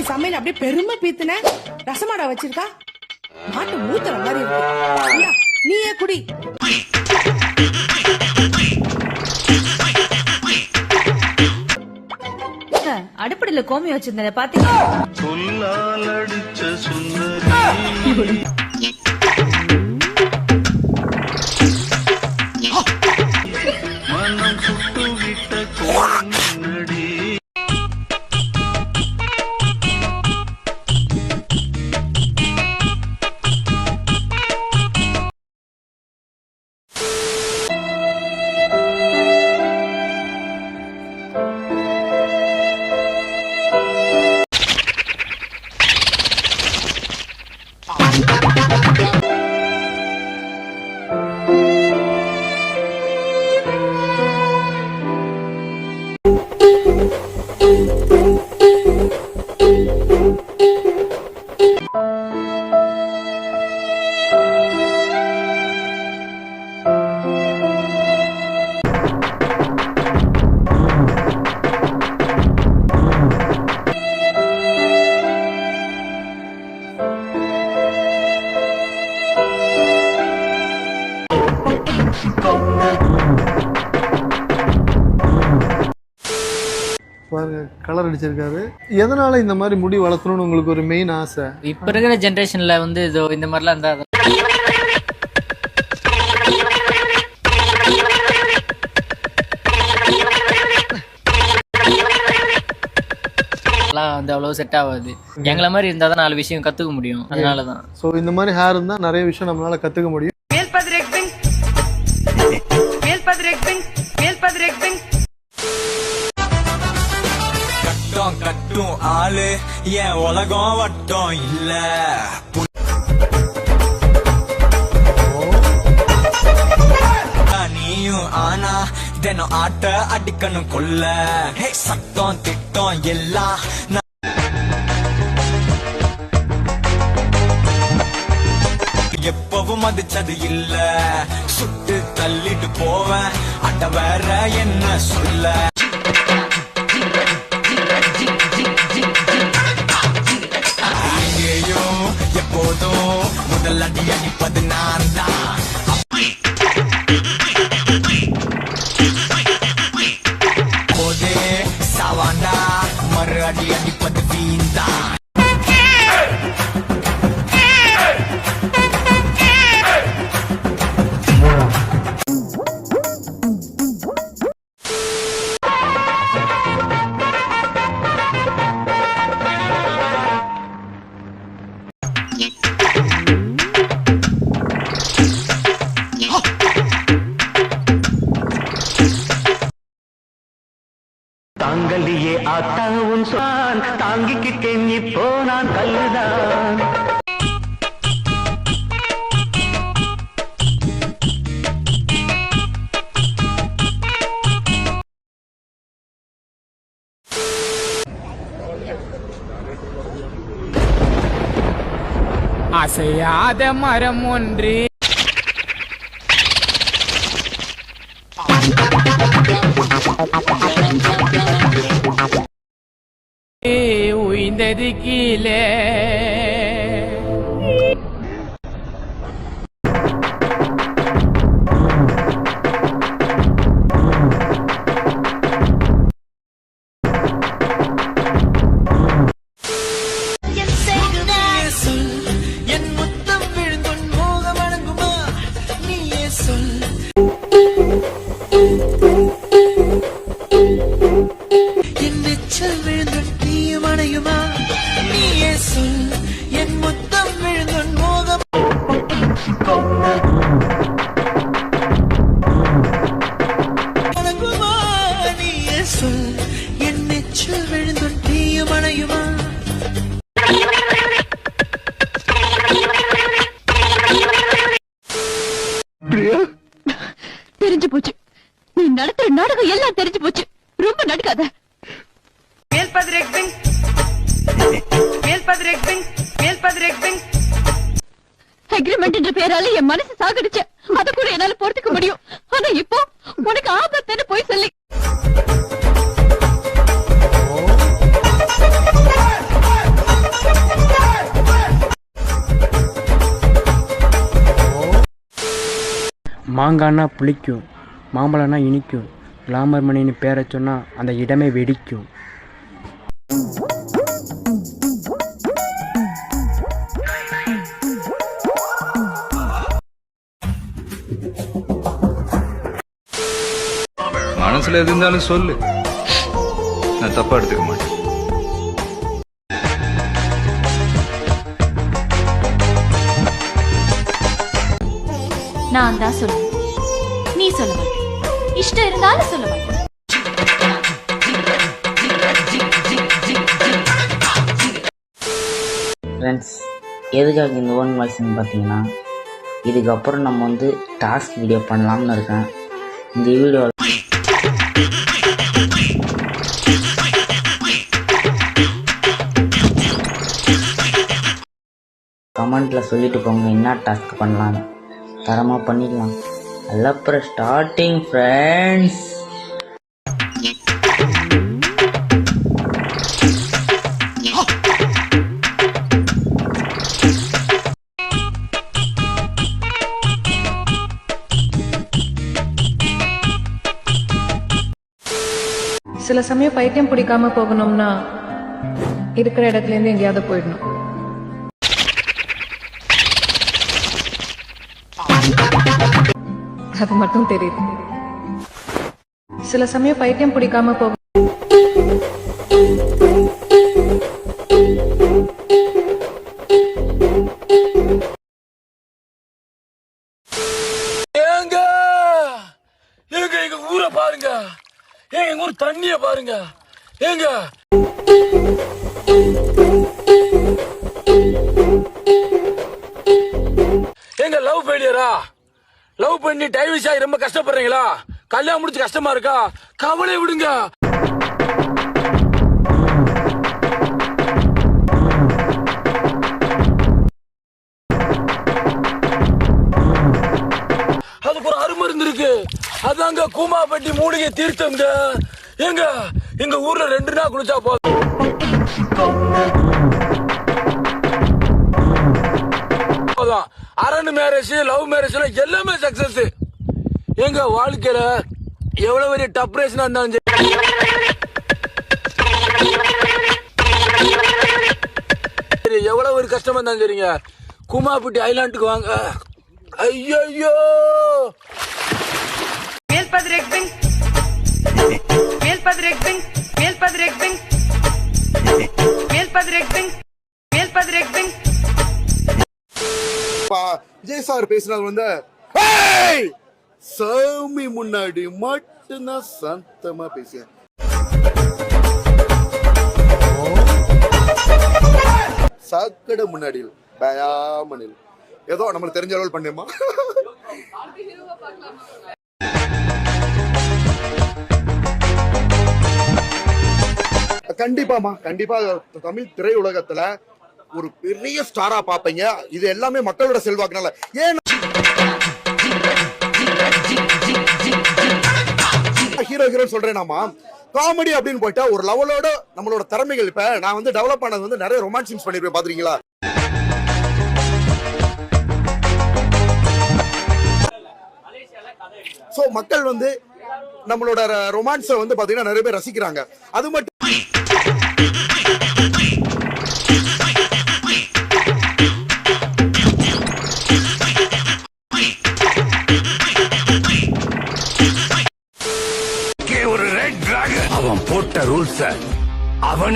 பொண்டாட்டி சமையல் அப்படியே பெருமை பீத்துன. ரசமாடா வச்சிருக்கா? மாட்டு மூத்துற மாதிரி இருக்கு. நீயே குடி. அடுப்படியில கோமி வச்சிருந்தேன் பாத்தீங்களா? கலர் அடிச்சிருக்காரு எதனால இந்த மாதிரி முடி வளர்த்தணும்னு உங்களுக்கு ஒரு மெயின் ஆசை? இப்ப இருக்கிற ஜென்ரேஷன்ல வந்து இதோ இந்த மாதிரிலாம் இருந்தா அதெல்லாம் வந்து அவ்வளவு செட் ஆகாது. எங்களை மாதிரி இருந்தா தான் நாலு விஷயம் கத்துக்க முடியும். அதனாலதான். ஸோ இந்த மாதிரி ஹேர் இருந்தால் நிறைய விஷயம் நம்மளால கற்றுக்க முடியும். என் உலகம் வட்டம் இல்ல? நீயும் ஆனா தினம் ஆட்ட அடிக்கணும் கொல்ல. சத்தம் திட்டம் எல்லாம் எப்பவும் மதிச்சது இல்ல. சுட்டு தள்ளிட்டு போவேன். அட வேற என்ன சொல்ல? முதல் அடி அடிப்பது நான் தான் போதே சாவாண்டா மறு அடி அடிப்பது வீண்தான் தாங்கலியே ஆத்தா சொன்னான். சொல் தாங்கிக்கிட்டே நீ போனான் கல்லுதான். அசையாத மரம் ஒன்று. உயிந்தது கீழே என் அக்ரிமெண்ட் என்ற பேரால என் மனசு சாகடிச்சு. அத கூட என்னால பொறுத்துக்க முடியும். ஆனா இப்போ உனக்கு ஆபத்துன்னு போய் சொல்லி மாங்கானா புளிக்கும் மாம்பழம்னா இனிக்கும் கிளாமர் மணின்னு பேரை சொன்னால் அந்த இடமே வெடிக்கும். மனசுல எது இருந்தாலும் சொல்லு. நான் தப்பா எடுத்துக்க மாட்டேன். நான் தான் சொல்லுவேன் நீ சொல்ல மாட்டேன். இஷ்டம் இருந்தாலும் சொல்ல மாட்டேன். ஃப்ரெண்ட்ஸ் எதுக்காக இந்த ஓன் வாய்ஸ்னு பார்த்தீங்கன்னா இதுக்கப்புறம் நம்ம வந்து டாஸ்க் வீடியோ பண்ணலாம்னு இருக்கேன். இந்த வீடியோ கமெண்ட்டில் சொல்லிட்டு போங்க என்ன டாஸ்க் பண்ணலாம் தரமாக பண்ணிடலாம். அல்லப்புறம் ஸ்டார்டிங் ஃப்ரெண்ட்ஸ் சில சமயம் பைத்தியம் பிடிக்காம போகணும்னா இருக்கிற இடத்துல இருந்து எங்கேயாவது போயிடணும். அது மட்டும் தெரியுது. சில சமயம் பைத்தியம் பிடிக்காம போக ஏங்க எங்க ஊரை பாருங்க. ஏங்க எங்க ஊர் தண்ணிய பாருங்க. ஏங்க. ஏங்க லவ் ஃபெயிலியரா லவ் பண்ணி டைவர்ஸ் ஆகி ரொம்ப கஷ்டப்படுறீங்களா? கல்யாணம் முடிச்சு கஷ்டமா இருக்கா? கவலை விடுங்க. அதுக்கு ஒரு அருமருந்து இருக்கு அதாங்க கூமாப்பட்டி மூலிகை தீர்த்தம்ங்க. ஏங்க எங்க ஊர்ல ரெண்டு நாள் குளிச்சா போதும். போதும். அரண் மேரேஜ் லவ் மேரேஜ்ல எல்லாமே சக்சஸ் எங்க வாழ்க்கையில எவ்வளவு பெரிய டப்ரேஷனா இருந்தாலும் சரி. எவ்வளவு ஒரு கஷ்டமா இருந்தாலும் சரிங்க. குமாபுட்டி ஐலாண்டுக்கு வாங்க. ஐயோ மேல்பதிரி எக்ஸிங் மேல்பதிரி எக்ஸிங் மேல்பதிரி எக்ஸிங் மேல்பதிரி எக்ஸிங் மேல்பதிரி எக்ஸிங் விஜய் சார் பேசினது வந்து சாமி முன்னாடி மட்டும்தான் சந்தமா பேசுறேன் சாக்கடை முன்னாடி பயாமனில் ஏதோ நம்மளுக்கு தெரிஞ்ச அளவு பண்ணுமா கண்டிப்பாமா கண்டிப்பா தமிழ் திரையுலகத்துல ஒரு பெரிய ஸ்டாரா பாப்பீங்க இது எல்லாமே மக்களோட செல்வாக்குனால. ஏன் ஹீரோ ஹீரோ சொல்றேனாமா காமெடி அப்படின்னு போயிட்டா ஒரு லெவலோட நம்மளோட திறமைகள். இப்ப நான் வந்து டெவலப் ஆனது வந்து நிறைய ரொமான்ஸ் சீன்ஸ் பண்ணிருப்பேன் பாத்துறீங்களா சோ மக்கள் வந்து நம்மளோட ரொமான்ஸை வந்து பாத்தீங்கன்னா நிறைய பேர் ரசிக்கிறாங்க. அது மட்டும்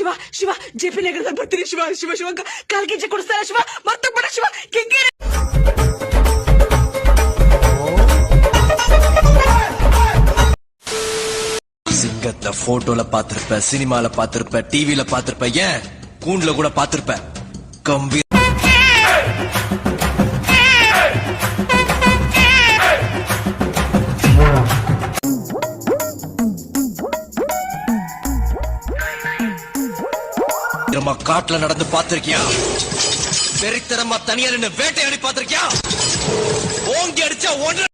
ಶಿವ ಶಿವ ಶಿವ ಜೆ ಪಿ ನಗರದಲ್ಲಿ ಬರ್ತೀನಿ ಶಿವ ಶಿವ ಶಿವ ಕಾಲ್ ಗೆಜ್ಜೆ ಕೊಡಿಸ್ತಾರ ಶಿವ ಮರ್ತೋಗ್ಬೇಡ ಶಿವ ಕೆಂಗೇರಿ சிங்கத்துல போட்டோல பாத்திருப்ப சினிமால பாத்திருப்ப டிவில பாத்திருப்ப ஏன் கூண்டுல கூட பாத்திருப்ப கம்பி காட்டுல நடந்து பாத்திருக்கியா வெறித்தனமா தனியா நின்னு வேட்டையாடி பாத்திருக்கியா ஓங்கி அடிச்சா ஒன்று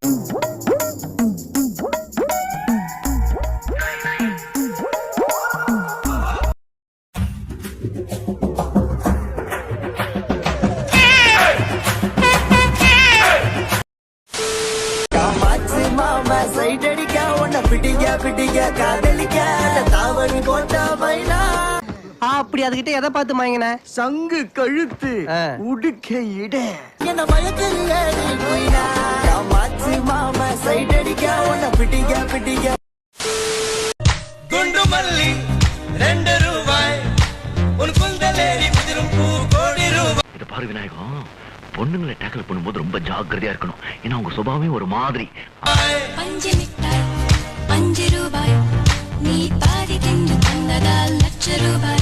அதுகிட்ட எதை பார்த்து மாங்கின சங்கு கழுத்து உடுக்க இட. குண்டு மல்லி ரெண்டு ரூபாய். பாரு விநாயகம் பொண்ணுங்களை டேக்கல் பண்ணும்போது ரொம்ப ஜாக்கிரதையா இருக்கணும். ஏன்னா உங்க சுபாவமே ஒரு மாதிரி. பஞ்சு மிட்டாய் பஞ்சு ரூபாய். நீ பாடி தின்று தந்ததால் லட்ச ரூபாய்.